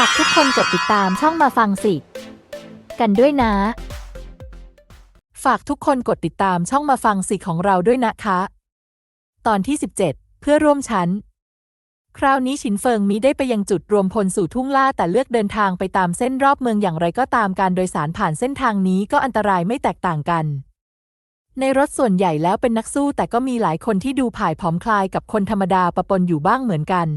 ฝากทุกคนกดติดตามช่องมาฟังสิ กันด้วยนะ ฝากทุกคนกดติดตามช่องมาฟังสิของเราด้วยนะคะ ตอนที่ 17 เพื่อร่วมชั้น คราวนี้ฉินเฟิงมิได้ไปยังจุดรวมพลสู่ทุ่งล่าแต่เลือกเดินทางไปตามเส้นรอบเมืองอย่างไรก็ตามการโดยสารผ่านเส้นทางนี้ก็อันตรายไม่แตกต่างกันในรถส่วนใหญ่แล้วเป็นนักสู้แต่ก็มีหลายคนที่ดูผ่ายผอมคลายกับคนธรรมดาปะปนอยู่บ้างเหมือนกัน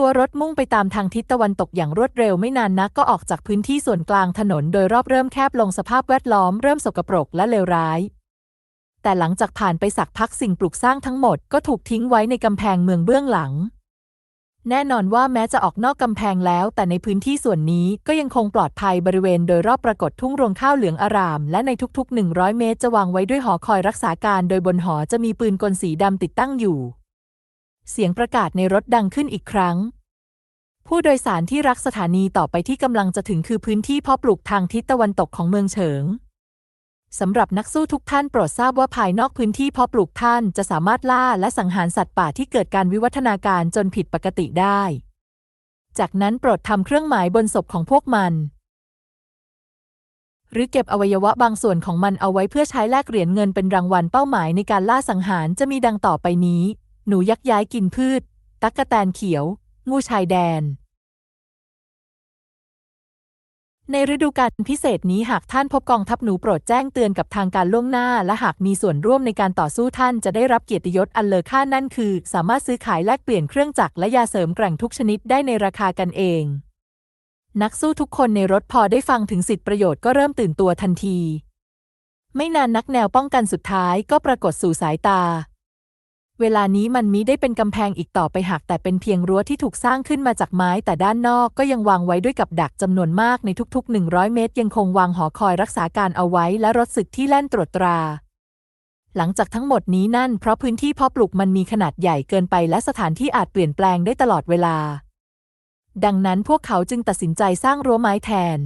ตัวรถมุ่งไปตามทางทิศตะวันตกอย่างรวดเร็วไม่นานนักก็ออกจากพื้นที่ส่วนกลางถนนโดยรอบเริ่มแคบลงสภาพแวดล้อมเริ่มสกปรกและเลวร้าย แต่หลังจากผ่านไปสักพักสิ่งปลูกสร้างทั้งหมดก็ถูกทิ้งไว้ในกำแพงเมืองเบื้องหลัง แน่นอนว่าแม้จะออกนอกกำแพงแล้ว แต่ในพื้นที่ส่วนนี้ก็ยังคงปลอดภัยบริเวณโดยรอบปรากฏทุ่งรวงข้าวเหลืองอาราม และในทุกๆ 100 เมตร จะวางไว้ด้วยหอคอยรักษาการ โดยบนหอจะมีปืนกลสีดำติดตั้งอยู่ เสียงประกาศในรถดังขึ้นอีกครั้ง ผู้โดยสารที่รักสถานีต่อไปที่กำลังจะถึงคือพื้นที่เพาะปลูกทางทิศตะวันตกของเมืองเฉิงสำหรับนักสู้ทุกท่านโปรดทราบว่าภายนอกพื้นที่เพาะปลูกท่านจะสามารถล่าและสังหารสัตว์ป่าที่เกิดการวิวัฒนาการจนผิดปกติได้ จากนั้นโปรดทำเครื่องหมายบนศพของพวกมัน หรือเก็บอวัยวะบางส่วนของมันเอาไว้เพื่อใช้แลกเหรียญเงินเป็นรางวัลเป้าหมายในการล่าสังหารจะมีดังต่อไปนี้ หนูยักย้ายกินพืช ตั๊กแตนเขียว งูชายแดน ในฤดูกาลพิเศษนี้หากท่านพบกองทัพหนูโปรดแจ้งเตือนกับทางการล่วงหน้า และหากมีส่วนร่วมในการต่อสู้ท่านจะได้รับเกียรติยศอันเลอค่านั่นคือ สามารถซื้อขายแลกเปลี่ยนเครื่องจักรและยาเสริมแกร่งทุกชนิดได้ในราคากันเอง นักสู้ทุกคนในรถพอได้ฟังถึงสิทธิประโยชน์ก็เริ่มตื่นตัวทันที ไม่นานนักแนวป้องกันสุดท้ายก็ปรากฏสู่สายตา เวลานี้มันมิได้เป็นกำแพงอีกต่อไปหากแต่เป็นเพียงรั้วที่ถูกสร้างขึ้นมาจากไม้ แต่ด้านนอกก็ยังวางไว้ด้วยกับดักจำนวนมากในทุกๆ 100 เมตร ยังคงวางหอคอยรักษาการเอาไว้และรถศึกที่แล่นตรวจตรา หลังจากทั้งหมดนี้นั่น เพราะพื้นที่เพาะปลูกมันมีขนาดใหญ่เกินไปและสถานที่อาจเปลี่ยนแปลงได้ตลอดเวลา ดังนั้นพวกเขาจึงตัดสินใจสร้างรั้วไม้แทน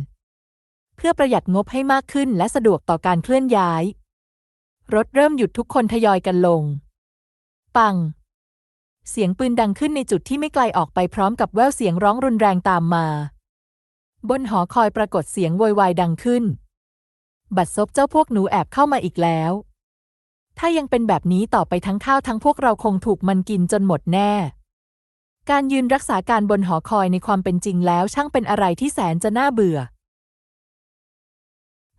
เพื่อประหยัดงบให้มากขึ้นและสะดวกต่อการเคลื่อนย้าย รถเริ่มหยุดทุกคนทยอยกันลง ปัง เสียงปืนดังขึ้นในจุดที่ไม่ไกลออกไปพร้อมกับแววเสียงร้องรุนแรงตามมา บนหอคอยปรากฏเสียงโวยวายดังขึ้น บัดซบเจ้าพวกหนูแอบเข้ามาอีกแล้ว ถ้ายังเป็นแบบนี้ต่อไปทั้งข้าวทั้งพวกเราคงถูกมันกินจนหมดแน่ การยืนรักษาการบนหอคอยในความเป็นจริงแล้วช่างเป็นอะไรที่แสนจะน่าเบื่อ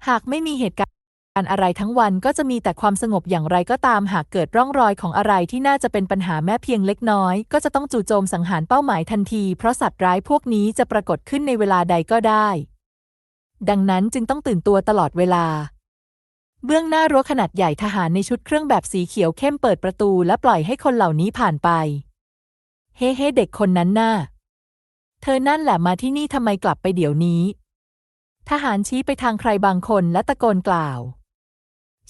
หากไม่มีเหตุการณ์ การอะไรทั้งวันก็จะมีแต่ความสงบอย่างไรก็ตามหากเกิดร่องรอยของอะไรที่น่าจะเป็นปัญหาแม้เพียงเล็กน้อย ก็จะต้องจู่โจมสังหารเป้าหมายทันที เพราะสัตว์ร้ายพวกนี้จะปรากฏขึ้นในเวลาใดก็ได้ ดังนั้นจึงต้องตื่นตัวตลอดเวลา เบื้องหน้ารั้วขนาดใหญ่ทหารในชุดเครื่องแบบสีเขียวเข้มเปิดประตูและปล่อยให้คนเหล่านี้ผ่านไป เฮ้เฮ้เด็กคนนั้นน่าเธอนั่นแหละมาที่นี่ทำไมกลับไปเดี๋ยวนี้ ทหารชี้ไปทางใครบางคนและตะโกนกล่าว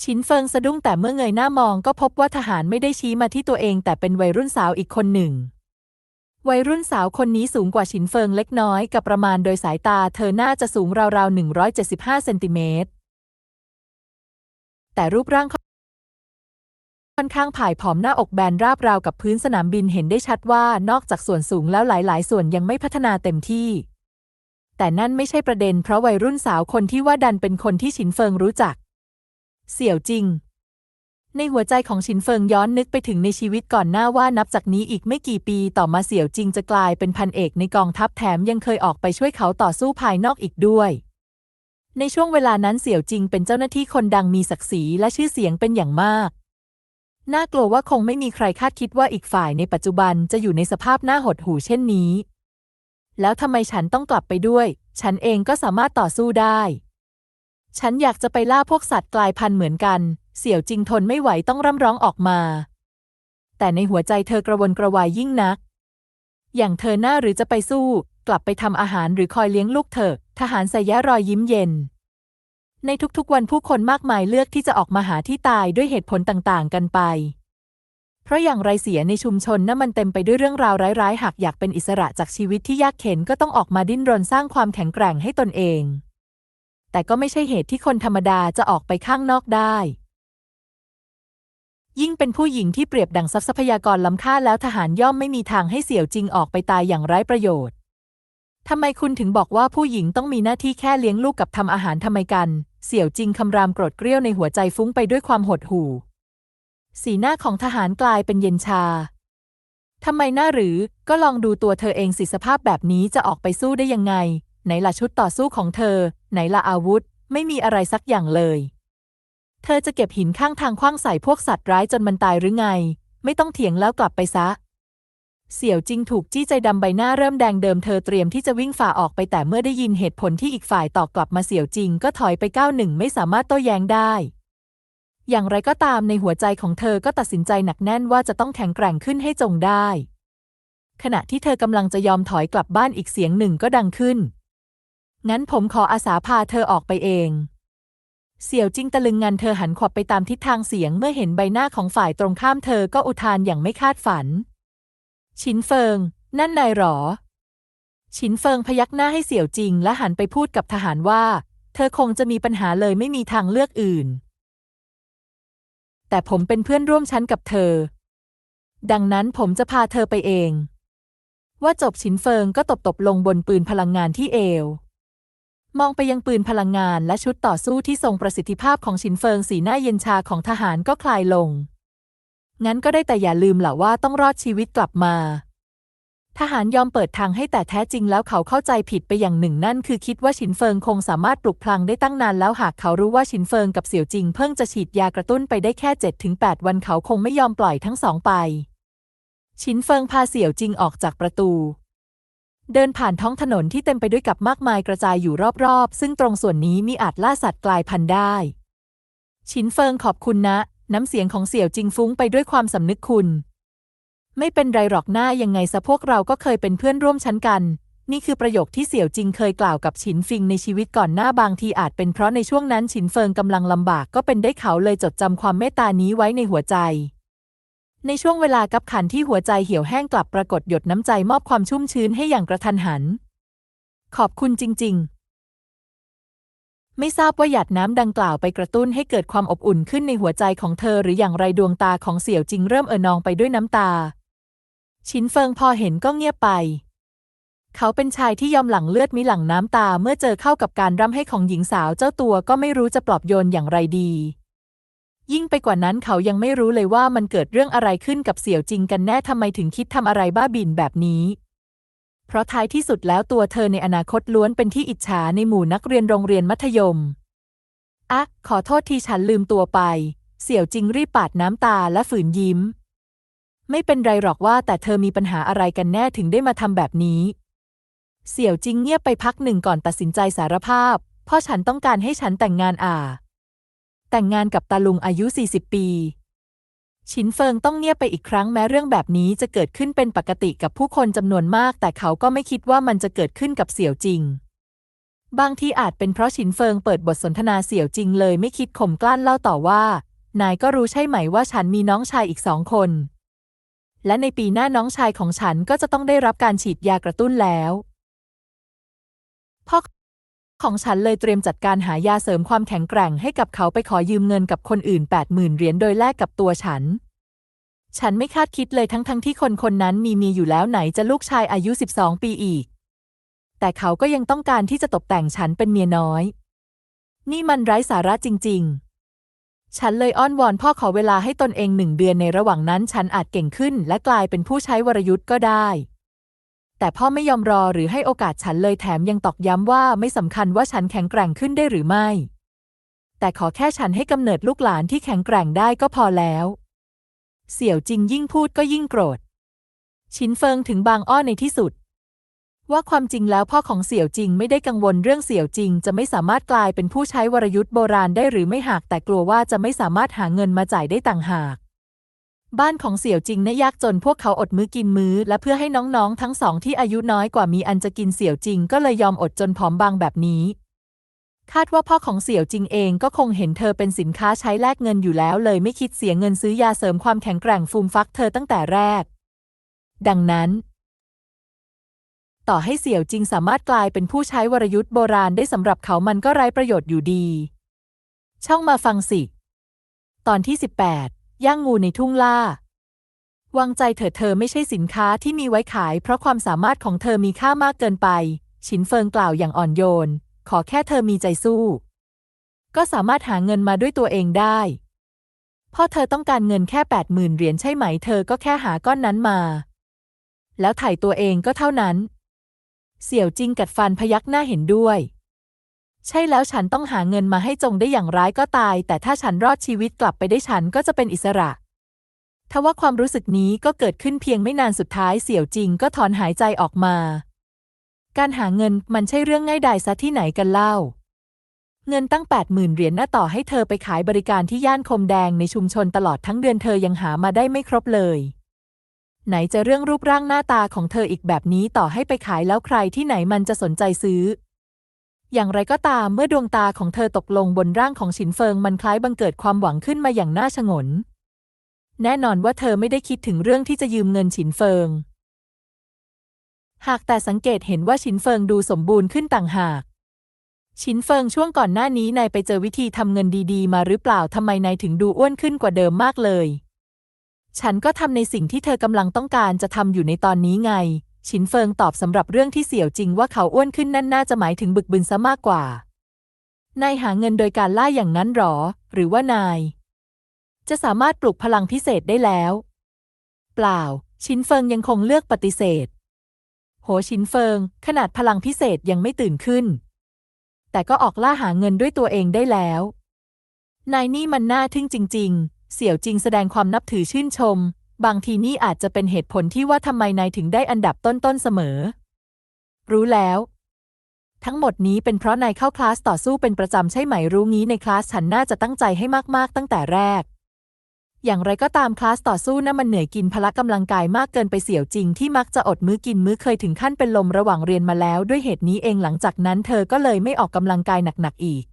ชินเฟิงสะดุ้งแต่เมื่อเงยหน้ามองก็พบว่าทหารไม่ได้ชี้มาที่ตัวเอง แต่เป็นวัยรุ่นสาวอีกคนหนึ่ง วัยรุ่นสาวคนนี้สูงกว่าชินเฟิงเล็กน้อยกับประมาณโดยสายตาเธอน่าจะสูงราวๆ175เซนติเมตร แต่รูปร่างค่อนข้างผ่ายผอมหน้าอกแบนราบราวกับพื้นสนามบินเห็นได้ชัดว่านอกจากส่วนสูงแล้วหลายๆ ส่วนยังไม่พัฒนาเต็มที่ แต่นั่นไม่ใช่ประเด็นเพราะวัยรุ่นสาวคนที่ว่าดันเป็นคนที่ชินเฟิงรู้จัก เสี่ยวจริง ในหัวใจของชินเฟิงย้อนนึกไปถึงในชีวิตก่อนหน้าว่านับจากนี้อีกไม่กี่ปีต่อมาเสี่ยวจริงจะกลายเป็นพันเอกในกองทัพแถมยังเคยออกไปช่วยเขาต่อสู้ภายนอกอีกด้วย ในช่วงเวลานั้นเสี่ยวจริงเป็นเจ้าหน้าที่คนดังมีศักดิ์ศรีและชื่อเสียงเป็นอย่างมากน่ากลัวว่าคงไม่มีใครคาดคิดว่าอีกฝ่ายในปัจจุบันจะอยู่ในสภาพหน้าหดหู่เช่นนี้ แล้วทำไมฉันต้องกลับไปด้วย ฉันเองก็สามารถต่อสู้ได้ ฉันอยากจะไปล่าพวกสัตว์กลายพันธุ์เหมือนกัน เสี่ยวจริงทนไม่ไหวต้องร่ำร้องออกมา แต่ในหัวใจเธอกระวนกระวายยิ่งนัก อย่างเธอหน้าหรือจะไปสู้ กลับไปทำอาหารหรือคอยเลี้ยงลูกเถอะทหารส่ยะรอยยิ้มเย็น ในทุกๆวันผู้คนมากมายเลือกที่จะออกมาหาที่ตายด้วยเหตุผลต่างๆ กันไป เพราะอย่างไรเสียในชุมชนนั้นมันเต็มไปด้วยเรื่องราวร้ายๆ หากอยากเป็นอิสระจากชีวิตที่ยากเข็นก็ต้องออกมาดิ้นรนสร้างความแข็งแกร่งให้ตนเอง แต่ก็ไม่ใช่เหตุที่คนธรรมดาจะออกไปข้างนอกได้ ยิ่งเป็นผู้หญิงที่เปรียบดังทรัพยากรล้ำค่าแล้วทหารย่อมไม่มีทางให้เสี่ยวจริงออกไปตายอย่างไร้ประโยชน์ทำไมคุณถึงบอกว่าผู้หญิงต้องมีหน้าที่แค่เลี้ยงลูกกับทำอาหารทำไมกัน เสี่ยวจริงคำรามโกรธเกรี้ยวในหัวใจฟุ้งไปด้วยความหดหู่ สีหน้าของทหารกลายเป็นเย็นชาทำไมหน้าหรือก็ลองดูตัวเธอเองสิสภาพแบบนี้จะออกไปสู้ได้ยังไง ไหนล่ะชุดต่อสู้ของเธอ ไหนล่ะอาวุธ ไม่มีอะไรสักอย่างเลย เธอจะเก็บหินข้างทางคว้างใส่พวกสัตว์ร้ายจนมันตายหรือไง ไม่ต้องเถียงแล้วกลับไปซะ เสี่ยวจิงถูกจี้ใจดำใบหน้าเริ่มแดงเดิมเธอเตรียมที่จะวิ่งฝ่าออกไปแต่เมื่อได้ยินเหตุผลที่อีกฝ่ายตอบกลับมาเสี่ยวจิงก็ถอยไปก้าวหนึ่งไม่สามารถโต้แย้งได้อย่างไรก็ตามในหัวใจของเธอก็ตัดสินใจหนักแน่นว่าจะต้องแข็งแกร่งขึ้นให้จงได้ ขณะที่เธอกำลังจะยอมถอยกลับบ้านอีกเสียงหนึ่งก็ดังขึ้น งั้นผมขออาสาพาเธอออกไปเอง เสี่ยวจิงตะลึงงันเธอหันขวับไปตามทิศทางเสียงเมื่อเห็นใบหน้าของฝ่ายตรงข้ามเธอก็อุทานอย่างไม่คาดฝัน ชินเฟิง นั่นนายหรอ ชินเฟิงพยักหน้าให้เสี่ยวจิงและหันไปพูดกับทหารว่า เธอคงจะมีปัญหาเลยไม่มีทางเลือกอื่น แต่ผมเป็นเพื่อนร่วมชั้นกับเธอ ดังนั้นผมจะพาเธอไปเอง ว่าจบชินเฟิงก็ตบตบลงบนปืนพลังงานที่เอว มองไปยังปืนพลังงานและชุดต่อสู้ที่ทรงประสิทธิภาพของชินเฟิงสีหน้าเย็นชาของทหารก็คลายลง งั้นก็ได้แต่อย่าลืมแหละว่าต้องรอดชีวิตกลับมา ทหารยอมเปิดทางให้แต่แท้จริงแล้วเขาเข้าใจผิดไปอย่างหนึ่งนั่นคือคิดว่าชินเฟิงคงสามารถปลุกพลังได้ตั้งนานแล้วหากเขารู้ว่าชินเฟิงกับเสี่ยวจิงเพิ่งจะฉีดยากระตุ้นไปได้แค่7-8วันเขาคงไม่ยอมปล่อยทั้งสองไปชินเฟิงพาเสี่ยวจิงออกจากประตู เดินผ่านท้องถนนที่เต็มไปด้วยกับมากมายกระจายอยู่รอบๆ ซึ่งตรงส่วนนี้มีอาจล่าสัตว์กลายพันธุ์ได้ ชินเฟิงขอบคุณนะ น้ำเสียงของเสี่ยวจิงฟุ้งไปด้วยความสำนึกคุณ ไม่เป็นไรหรอกหน้ายังไงซะพวกเราก็เคยเป็นเพื่อนร่วมชั้นกัน นี่คือประโยคที่เสี่ยวจิงเคยกล่าวกับฉินฟิงในชีวิตก่อนหน้าบางทีอาจเป็นเพราะในช่วงนั้นฉินเฟิงกำลังลำบากก็เป็นได้เขาเลยจดจำความเมตตานี้ไว้ในหัวใจ ในช่วงเวลากับขันที่หัวใจเหี่ยวแห้งกลับปรากฏหยดน้ำใจมอบความชุ่มชื้นให้อย่างกระทันหัน ขอบคุณจริง ๆ ไม่ทราบว่าหยาดน้ำดังกล่าวไปกระตุ้นให้เกิดความอบอุ่นขึ้นในหัวใจของเธอหรืออย่างไรดวงตาของเสี่ยวจิงเริ่มเอ่อนองไปด้วยน้ำตา ชินเฟิงพอเห็นก็เงียบไป เขาเป็นชายที่ยอมหลั่งเลือดมิหลั่งน้ำตาเมื่อเจอเข้ากับการร่ำให้ของหญิงสาวเจ้าตัวก็ไม่รู้จะปลอบโยนอย่างไรดี ยิ่งไปกว่านั้นเขายังไม่รู้เลยว่ามันเกิดเรื่องอะไรขึ้นกับเสี่ยวจิงกันแน่ทำไมถึงคิดทำอะไรบ้าบินแบบนี้ เพราะท้ายที่สุดแล้วตัวเธอในอนาคตล้วนเป็นที่อิจฉาในหมู่นักเรียนโรงเรียนมัธยม อะ ขอโทษที่ฉันลืมตัวไป เสี่ยวจิงรีบปาดน้ำตาและฝืนยิ้ม ไม่เป็นไรหรอกว่าแต่เธอมีปัญหาอะไรกันแน่ถึงได้มาทำแบบนี้ เสี่ยวจิงเงียบไปพักหนึ่งก่อนตัดสินใจสารภาพพ่อฉันต้องการให้ฉันแต่งงานอ่า แต่งงานกับตาลุงอายุ 40 ปี ชินเฟิงต้องเงียบไปอีกครั้งแม้เรื่องแบบนี้จะเกิดขึ้นเป็นปกติกับผู้คนจำนวนมาก แต่เขาก็ไม่คิดว่ามันจะเกิดขึ้นกับเสี่ยวจริง บางทีอาจเป็นเพราะชินเฟิงเปิดบทสนทนาเสี่ยวจริงเลยไม่คิดข่มกลั้นเล่าต่อว่า นายก็รู้ใช่ไหมว่าฉันมีน้องชายอีกสองคน และในปีหน้าน้องชายของฉันก็จะต้องได้รับการฉีดยากระตุ้นแล้วพ่อ ของฉันเลยเตรียมจัดการหายาเสริมความแข็งแกร่งให้กับเขาไปขอยืมเงินกับคนอื่น 80,000เหรียญโดยแลกกับตัวฉัน ฉันไม่คาดคิดเลยทั้งทั้งที่คนคนนั้นมีเมียอยู่แล้วไหนจะลูกชายอายุ 12 ปีอีก แต่เขาก็ยังต้องการที่จะตกแต่งฉันเป็นเมียน้อย นี่มันไร้สาระจริง ๆฉันเลยอ้อนวอนพ่อขอเวลาให้ตนเองหนึ่งเดือนในระหว่างนั้นฉันอาจเก่งขึ้น และกลายเป็นผู้ใช้วรยุทธ์ก็ได้ แต่พ่อไม่ยอมรอหรือให้โอกาสฉันเลยแถมยังตอกย้ำว่าไม่สำคัญว่าฉันแข็งแกร่งขึ้นได้หรือไม่ แต่ขอแค่ฉันให้กำเนิดลูกหลานที่แข็งแกร่งได้ก็พอแล้ว เสี่ยวจริงยิ่งพูดก็ยิ่งโกรธ ชินเฟิงถึงบางอ้อในที่สุด ว่าความจริงแล้วพ่อของเสี่ยวจริงไม่ได้กังวลเรื่องเสี่ยวจริง จะไม่สามารถกลายเป็นผู้ใช้วรยุทธ์โบราณได้หรือไม่หากแต่กลัวว่าจะไม่สามารถหาเงินมาจ่ายได้ต่างหาก บ้านของเสี่ยวจริงน่ายากจนพวกเขาอดมื้อกินมื้อ และเพื่อให้น้องๆ ทั้งสองที่อายุน้อยกว่ามีอันจะกินเสี่ยวจริง ก็เลยยอมอดจนผอมบางแบบนี้ คาดว่าพ่อของเสี่ยวจริงเองก็คงเห็นเธอเป็นสินค้าใช้แลกเงินอยู่แล้ว เลยไม่คิดเสียเงินซื้อยาเสริมความแข็งแกร่งฟูมฟักเธอตั้งแต่แรก ดังนั้น ต่อให้เสี่ยวจริงสามารถกลายเป็นผู้ใช้วรยุทธ์โบราณได้สำหรับเขามันก็ไร้ประโยชน์อยู่ดี ช่องมาฟังสิ ตอนที่ 18 ย่างงูในทุ่งล่าวางใจเถิดเธอไม่ใช่สินค้าที่มีไว้ขาย เพราะความสามารถของเธอมีค่ามากเกินไปฉินเฟิงกล่าวอย่างอ่อนโยน ขอแค่เธอมีใจสู้ ก็สามารถหาเงินมาด้วยตัวเองได้พ่อเธอต้องการเงินแค่แปดหมื่นเหรียญใช่ไหม เธอก็แค่หาก้อนนั้นมา แล้วถ่ายตัวเองก็เท่านั้น เสี่ยวจิงกัดฟันพยักหน้าเห็นด้วย ใช่แล้วฉันต้องหาเงินมาให้จงได้อย่างร้ายก็ตาย แต่ถ้าฉันรอดชีวิตกลับไปได้ฉันก็จะเป็นอิสระทว่าความรู้สึกนี้ก็เกิดขึ้นเพียงไม่นานสุดท้ายเสี่ยวจริงก็ถอนหายใจออกมา การหาเงินมันใช่เรื่องง่ายดายซะที่ไหนกันเล่า เงินตั้งแปดหมื่นเหรียญน่าต่อให้เธอไปขายบริการที่ย่านคมแดงในชุมชนตลอดทั้งเดือนเธอยังหามาได้ไม่ครบเลย ไหนจะเรื่องรูปร่างหน้าตาของเธออีกแบบนี้ต่อให้ไปขายแล้วใครที่ไหนมันจะสนใจซื้อ อย่างไรก็ตามเมื่อดวงตาของเธอตกลงบนร่างของฉินเฟิงมันคล้ายบังเกิดความหวังขึ้นมาอย่างน่าชงน แน่นอนว่าเธอไม่ได้คิดถึงเรื่องที่จะยืมเงินฉินเฟิง หากแต่สังเกตเห็นว่าฉินเฟิงดูสมบูรณ์ขึ้นต่างหาก ฉินเฟิงช่วงก่อนหน้านี้นายไปเจอวิธีทำเงินดี ๆ มาหรือเปล่าทำไมนายถึงดูอ้วนขึ้นกว่าเดิมมากเลย ฉันก็ทำในสิ่งที่เธอกำลังต้องการจะทำอยู่ในตอนนี้ไง ฉินเฟิงตอบสำหรับเรื่องที่เสี่ยวจริงว่าเขาอ้วนขึ้นนั่นน่าจะหมายถึงบึกบึนซะมากกว่านายหาเงินโดยการล่าอย่างนั้นหรอ หรือว่านาย จะสามารถปลุกพลังพิเศษได้แล้ว เปล่า ชินเฟิงยังคงเลือกปฏิเสธ โหชินเฟิง ขนาดพลังพิเศษยังไม่ตื่นขึ้น แต่ก็ออกล่าหาเงินด้วยตัวเองได้แล้ว นายนี่มันน่าทึ่งจริง ๆ เสี่ยวจริงแสดงความนับถือชื่นชม บางทีนี่อาจจะเป็นเหตุผลที่ว่าทำไมนายถึงได้อันดับต้นๆเสมอ รู้แล้ว ทั้งหมดนี้เป็นเพราะนายเข้าคลาสต่อสู้เป็นประจำใช่ไหมรู้งี้ในคลาสฉันน่าจะตั้งใจให้มากๆ ตั้งแต่แรก อย่างไรก็ตามคลาสต่อสู้นั้นมันเหนื่อยกินพละกำลังกายมากเกินไปเสี่ยวจริงที่มักจะอดมื้อกินมื้อเคยถึงขั้นเป็นลมระหว่างเรียนมาแล้ว ด้วยเหตุนี้เองหลังจากนั้น เธอก็เลยไม่ออกกำลังกายหนักๆอีก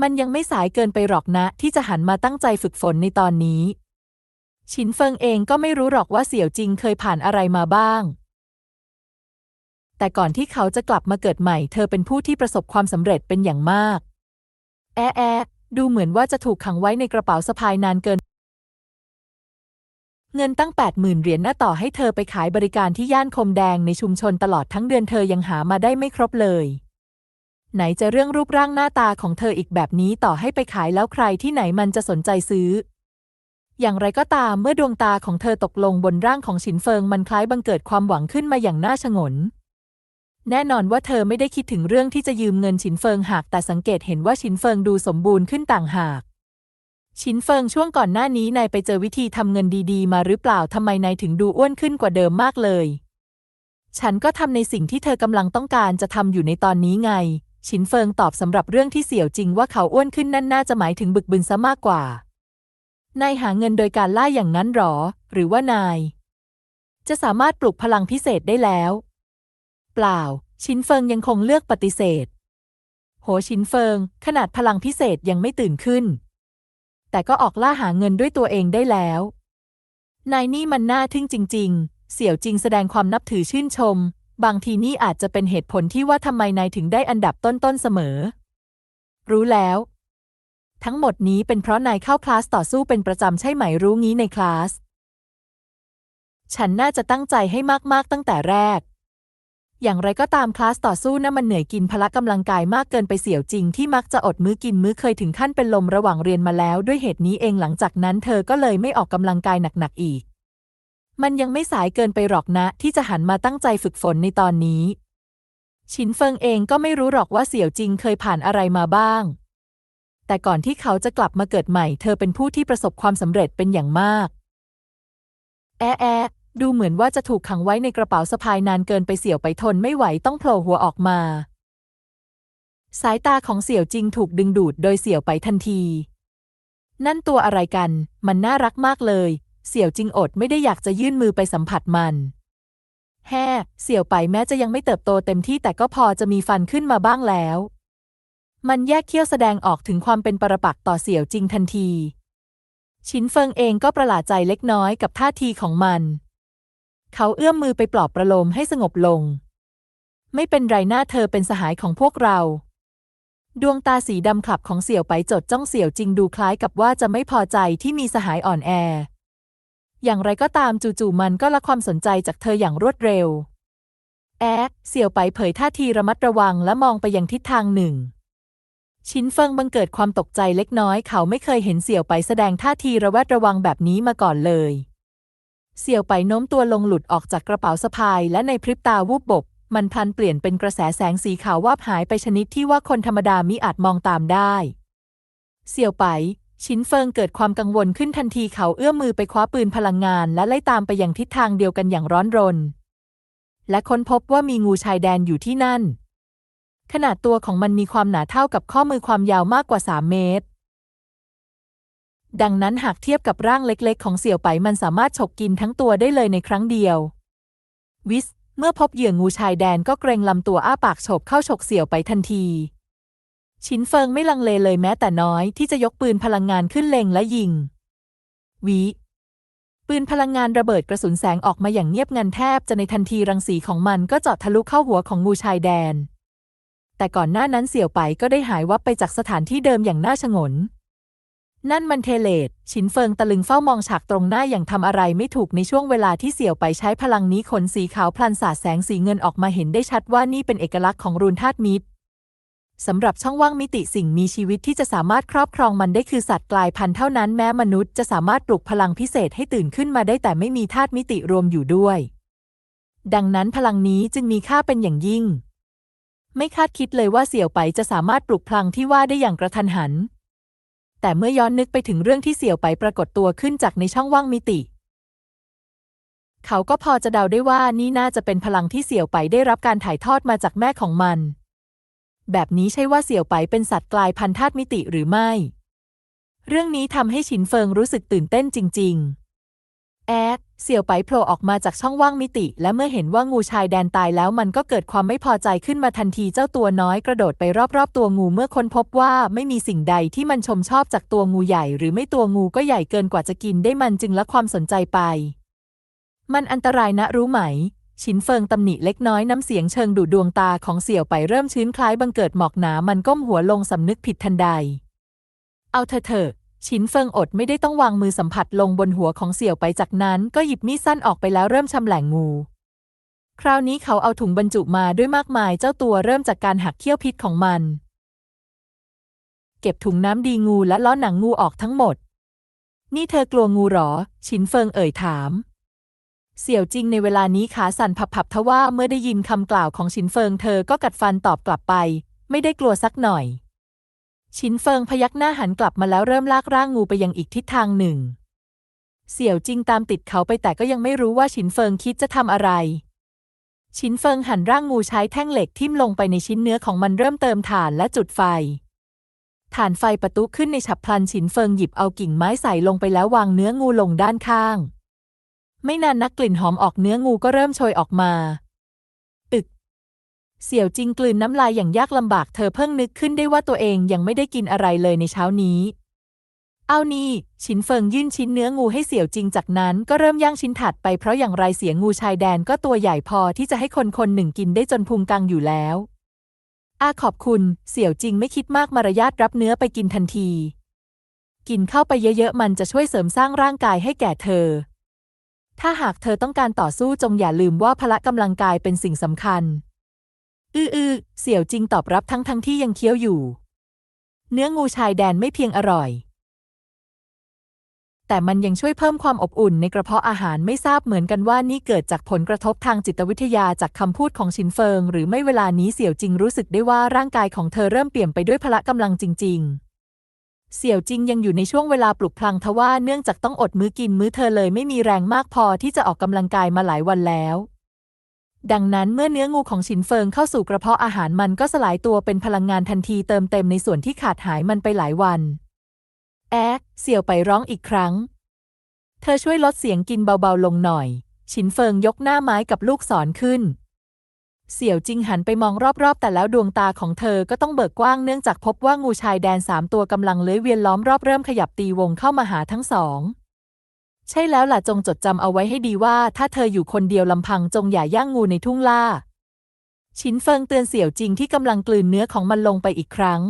มันยังไม่สายเกินไปหรอกนะ ที่จะหันมาตั้งใจฝึกฝนในตอนนี้ ชินเฟิงเองก็ไม่รู้หรอกว่าเสี่ยวจริงเคยผ่านอะไรมาบ้าง แต่ก่อนที่เขาจะกลับมาเกิดใหม่ เธอเป็นผู้ที่ประสบความสำเร็จเป็นอย่างมาก แอะแอะดูเหมือนว่าจะถูกขังไว้ในกระเป๋าสะพายนานเกิน เงินตั้งแปดหมื่นเหรียญน่าต่อให้เธอไปขายบริการที่ย่านคมแดงในชุมชนตลอดทั้งเดือนเธอยังหามาได้ไม่ครบเลย ไหนจะเรื่องรูปร่างหน้าตาของเธออีกแบบนี้ต่อให้ไปขายแล้วใครที่ไหนมันจะสนใจซื้อ อย่างไรก็ตามเมื่อดวงตาของเธอตกลงบนร่างของฉินเฟิงมันคล้ายบังเกิดความหวังขึ้นมาอย่างน่าชงน แน่นอนว่าเธอไม่ได้คิดถึงเรื่องที่จะยืมเงินฉินเฟิงหาก แต่สังเกตเห็นว่าฉินเฟิงดูสมบูรณ์ขึ้นต่างหาก ฉินเฟิงช่วงก่อนหน้านี้นายไปเจอวิธีทำเงินดีๆ มาหรือเปล่าทำไมนายถึงดูอ้วนขึ้นกว่าเดิมมากเลย ฉันก็ทำในสิ่งที่เธอกำลังต้องการจะทำอยู่ในตอนนี้ไง ฉินเฟิงตอบสำหรับเรื่องที่เสี่ยวจริงว่าเขาอ้วนขึ้นนั่นน่าจะหมายถึงบึกบึนซะมากกว่า นายหาเงินโดยการล่าอย่างนั้นหรอ หรือว่านาย จะสามารถปลุกพลังพิเศษได้แล้ว เปล่า ชินเฟิงยังคงเลือกปฏิเสธ โหชินเฟิง ขนาดพลังพิเศษยังไม่ตื่นขึ้น แต่ก็ออกล่าหาเงินด้วยตัวเองได้แล้ว นายนี่มันน่าทึ่งจริง ๆ เสี่ยวจริงแสดงความนับถือชื่นชม บางทีนี่อาจจะเป็นเหตุผลที่ว่าทำไมนายถึงได้อันดับต้นๆเสมอ รู้แล้ว ทั้งหมดนี้เป็นเพราะนายเข้าคลาสต่อสู้เป็นประจำใช่ไหมรู้งี้ในคลาส ฉันน่าจะตั้งใจให้มาก ๆ ตั้งแต่แรก อย่างไรก็ตามคลาสต่อสู้นั้นมันเหนื่อยกินพละกำลังกายมากเกินไปเสี่ยวจริงที่มักจะอดมื้อกินมื้อเคยถึงขั้นเป็นลมระหว่างเรียนมาแล้ว ด้วยเหตุนี้เองหลังจากนั้น เธอก็เลยไม่ออกกำลังกายหนัก ๆ อีก มันยังไม่สายเกินไปหรอกนะ ที่จะหันมาตั้งใจฝึกฝนในตอนนี้ ชินเฟิงเองก็ไม่รู้หรอกว่าเสี่ยวจริงเคยผ่านอะไรมาบ้าง แต่ก่อนที่เขาจะกลับมาเกิดใหม่ เธอเป็นผู้ที่ประสบความสำเร็จเป็นอย่างมาก แอะแอะดูเหมือนว่าจะถูกขังไว้ในกระเป๋าสะพายนานเกินไปเสี่ยวไปทนไม่ไหวต้องโผล่หัวออกมา สายตาของเสี่ยวจริงถูกดึงดูดโดยเสี่ยวไปทันที นั่นตัวอะไรกัน มันน่ารักมากเลย เสี่ยวจริงอดไม่ได้อยากจะยื่นมือไปสัมผัสมัน แฮ่เสี่ยวไปแม้จะยังไม่เติบโตเต็มที่แต่ก็พอจะมีฟันขึ้นมาบ้างแล้ว มันแยกเขี้ยวแสดงออกถึงความเป็นปรปักษ์ต่อเสี่ยวจริงทันที ชินเฟิงเองก็ประหลาดใจเล็กน้อยกับท่าทีของมัน เขาเอื้อมมือไปปลอบประโลมให้สงบลง ไม่เป็นไรหน้าเธอเป็นสหายของพวกเรา ดวงตาสีดำขลับของเสี่ยวไปจดจ้องเสี่ยวจริงดูคล้ายกับว่าจะไม่พอใจที่มีสหายอ่อนแอ อย่างไรก็ตามจู่ๆมันก็ละความสนใจจากเธออย่างรวดเร็ว แอะเสี่ยวไปเผยท่าทีระมัดระวังและมองไปยังทิศทางหนึ่ง ชินเฟิงบังเกิดความตกใจเล็กน้อยเขาไม่เคยเห็นเสี่ยวไปแสดงท่าทีระแวดระวังแบบนี้มาก่อนเลย เสี่ยวไปโน้มตัวลงหลุดออกจากกระเป๋าสะพาย และในพริบตาวูบบก มันพลันเปลี่ยนเป็นกระแสแสงสีขาววาบหายไปชนิดที่ว่าคนธรรมดามิอาจมองตามได้ เสี่ยวไป ชินเฟิงเกิดความกังวลขึ้นทันทีเขาเอื้อมมือไปคว้าปืนพลังงาน และไล่ตามไปยังทิศทางเดียวกันอย่างร้อนรน และค้นพบว่ามีงูชายแดนอยู่ที่นั่น ขนาดตัวของมันมีความหนาเท่ากับข้อมือความยาวมากกว่า 3 เมตร ดังนั้นหากเทียบกับร่างเล็กๆ ของเสี่ยวไปมันสามารถฉกกินทั้งตัวได้เลยในครั้งเดียว วิส เมื่อพบเหยื่องูชายแดนก็เกรงลำตัวอ้าปากฉบเข้าฉกเสี่ยวไปทันที ชินเฟิงไม่ลังเลเลยแม้แต่น้อยที่จะยกปืนพลังงานขึ้นเล็งและยิง วิปืนพลังงานระเบิดกระสุนแสงออกมาอย่างเงียบงันแทบจะในทันทีรังสีของมันก็เจาะทะลุเข้าหัวของงูชายแดน แต่ก่อนหน้านั้นเสี่ยวไปก็ได้หายวับไปจากสถานที่เดิมอย่างน่าชงน นั่นมันเทเลตชินเฟิงตะลึงเฝ้ามองฉากตรงหน้าอย่างทำอะไรไม่ถูกในช่วงเวลาที่เสี่ยวไปใช้พลังนี้ขนสีขาวพลันสาดแสงสีเงินออกมาเห็นได้ชัดว่านี่เป็นเอกลักษณ์ของรูนธาตุมิตรสำหรับช่องว่างมิติสิ่งมีชีวิตที่จะสามารถครอบครองมันได้คือสัตว์กลายพันธุ์เท่านั้นแม้มนุษย์จะสามารถปลุกพลังพิเศษให้ตื่นขึ้นมาได้แต่ไม่มีธาตุมิติรวมอยู่ด้วย ดังนั้นพลังนี้จึงมีค่าเป็นอย่างยิ่ง ไม่คาดคิดเลยว่าเสี่ยวไปจะสามารถปลุกพลังที่ว่าได้อย่างกระทันหัน แต่เมื่อย้อนนึกไปถึงเรื่องที่เสี่ยวไปปรากฏตัวขึ้นจากในช่องว่างมิติ เขาก็พอจะเดาได้ว่านี่น่าจะเป็นพลังที่เสี่ยวไปได้รับการถ่ายทอดมาจากแม่ของมัน แบบนี้ใช่ว่าเสี่ยวไปเป็นสัตว์กลายพันธุ์ธาตุมิติหรือไม่ เรื่องนี้ทำให้ฉินเฟิงรู้สึกตื่นเต้นจริง ๆ แอด เสี่ยวไปโผล่ออกมาจากช่องว่างมิติ และเมื่อเห็นว่างูชายแดนตายแล้วมันก็เกิดความไม่พอใจขึ้นมาทันทีเจ้าตัวน้อยกระโดดไปรอบๆตัวงูเมื่อค้นพบว่าไม่มีสิ่งใดที่มันชมชอบจากตัวงูใหญ่ หรือไม่ตัวงูก็ใหญ่เกินกว่าจะกินได้มันจึงละความสนใจไป มันอันตรายนะรู้ไหม ชินเฟิงตำหนิเล็กน้อยน้ำเสียงเชิงดุดวงตาของเสี่ยวไปเริ่มชื้นคล้ายบังเกิดหมอกหนามันก้มหัวลงสำนึกผิดทันใด เอาเถอะเถอะ ชินเฟิงอดไม่ได้ต้องวางมือสัมผัสลงบนหัวของเสี่ยวไปจากนั้นก็หยิบมีดสั้นออกไปแล้วเริ่มชำแหละงงู คราวนี้เขาเอาถุงบรรจุมาด้วยมากมายเจ้าตัวเริ่มจากการหักเขี้ยวพิษของมัน เก็บถุงน้ำดีงูและล้อหนังงูออกทั้งหมด นี่เธอกลัวงูหรอชินเฟิงเอ่ยถาม เสี่ยวจริงในเวลานี้ขาสั่นผับๆทว่าเมื่อได้ยินคำกล่าวของชินเฟิงเธอก็กัดฟันตอบกลับไป ไม่ได้กลัวสักหน่อย ชินเฟิงพยักหน้าหันกลับมาแล้วเริ่มลากร่างงูไปยังอีกทิศทางหนึ่ง เสี่ยวจริงตามติดเขาไปแต่ก็ยังไม่รู้ว่าชินเฟิงคิดจะทำอะไร ชินเฟิงหันร่างงูใช้แท่งเหล็กทิ่มลงไปในชิ้นเนื้อของมันเริ่มเติมถ่านและจุดไฟ ถ่านไฟประตุขึ้นในฉับพลันชินเฟิงหยิบเอากิ่งไม้ใส่ลงไปแล้ววางเนื้องูลงด้านข้าง ไม่นานนักกลิ่นหอมออกเนื้องูก็เริ่มโชยออกมา เสี่ยวจิงกลืนน้ำลายอย่างยากลำบากเธอเพิ่งนึกขึ้นได้ว่าตัวเองยังไม่ได้กินอะไรเลยในเช้านี้ เอานี่ชินเฟิงยื่นชิ้นเนื้องูให้เสี่ยวจิงจากนั้นก็เริ่มย่างชิ้นถัดไปเพราะอย่างไรเสียงงูชายแดนก็ตัวใหญ่พอที่จะให้คนคนหนึ่งกินได้จนพุงกังอยู่แล้ว อาขอบคุณ เสี่ยวจิงไม่คิดมากมารยาทรับเนื้อไปกินทันที กินเข้าไปเยอะๆมันจะช่วยเสริมสร้างร่างกายให้แก่เธอ ถ้าหากเธอต้องการต่อสู้จงอย่าลืมว่าพละกำลังกายเป็นสิ่งสำคัญ อื้ออเสี่ยวจริงตอบรับทั้งทั้งที่ยังเคี้ยวอยู่ เนื้องูชายแดนไม่เพียงอร่อย แต่มันยังช่วยเพิ่มความอบอุ่นในกระเพาะอาหารไม่ทราบเหมือนกันว่านี่เกิดจากผลกระทบทางจิตวิทยาจากคำพูดของชินเฟิง หรือไม่เวลานี้เสี่ยวจริงรู้สึกได้ว่าร่างกายของเธอเริ่มเปลี่ยนไปด้วยพละกำลังจริง ๆเสี่ยวจิงยังอยู่ในช่วงเวลาปลุกพลังทว่าเนื่องจากต้องอดมื้อกินมื้อเธอเลยไม่มีแรงมากพอที่จะออกกำลังกายมาหลายวันแล้ว ดังนั้นเมื่อเนื้องูของฉินเฟิงเข้าสู่กระเพาะอาหารมันก็สลายตัวเป็นพลังงานทันทีเติมเต็มในส่วนที่ขาดหายมันไปหลายวัน แอะเสี่ยวไปร้องอีกครั้ง เธอช่วยลดเสียงกินเบาๆลงหน่อย ฉินเฟิงยกหน้าไม้กับลูกศรขึ้น เสี่ยวจิงหันไปมองรอบๆ แต่แล้วดวงตาของเธอก็ต้องเบิกกว้างเนื่องจากพบว่างูชายแดนสามตัวกำลังเลื้อยเวียนล้อมรอบเริ่มขยับตีวงเข้ามาหาทั้งสอง ใช่แล้วล่ะจงจดจำเอาไว้ให้ดีว่า ถ้าเธออยู่คนเดียวลำพังจงอย่าย่างงูในทุ่งล่า ชินเฟิงเตือนเสี่ยวจริงที่กำลังกลืนเนื้อของมันลงไปอีกครั้ง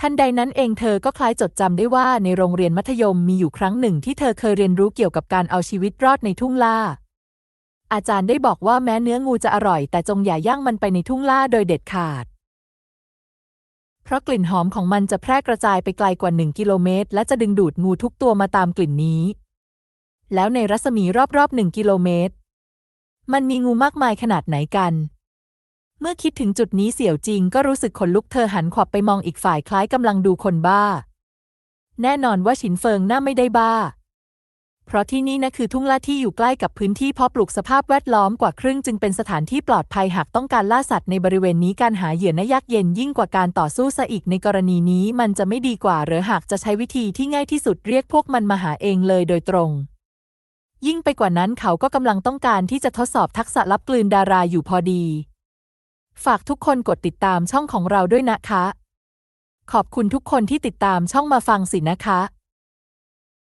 ทันใดนั้นเองเธอก็คล้ายจดจำได้ว่าในโรงเรียนมัธยมมีอยู่ครั้งหนึ่งที่เธอเคยเรียนรู้เกี่ยวกับการเอาชีวิตรอดในทุ่งล่า อาจารย์ได้บอกว่าแม้เนื้องูจะอร่อย แต่จงอย่าย่างมันไปในทุ่งล่าโดยเด็ดขาดเพราะกลิ่นหอมของมันจะแพร่กระจายไปไกลกว่า 1 กิโลเมตร และจะดึงดูดงูทุกตัวมาตามกลิ่นนี้ แล้วในรัศมีรอบๆ1กิโลเมตร มันมีงูมากมายขนาดไหนกัน เมื่อคิดถึงจุดนี้เสี่ยวจริงก็รู้สึกขนลุกเธอหันขวับไปมองอีกฝ่ายคล้ายกำลังดูคนบ้า แน่นอนว่าฉินเฟิงน่าไม่ได้บ้า เพราะที่นี่นะคือทุ่งล่าที่อยู่ใกล้กับพื้นที่เพาะปลูกสภาพแวดล้อมกว่าครึ่งจึงเป็นสถานที่ปลอดภัยหากต้องการล่าสัตว์ในบริเวณนี้การหาเหยื่อนายากเย็นยิ่งกว่าการต่อสู้ซะอีกในกรณีนี้มันจะไม่ดีกว่าหรือหากจะใช้วิธีที่ง่ายที่สุดเรียกพวกมันมาหาเองเลยโดยตรง ยิ่งไปกว่านั้นเขาก็กำลังต้องการที่จะทดสอบทักษะรับกลืนดาราอยู่พอดี ฝากทุกคนกดติดตามช่องของเราด้วยนะคะ ขอบคุณทุกคนที่ติดตามช่องมาฟังสินะคะ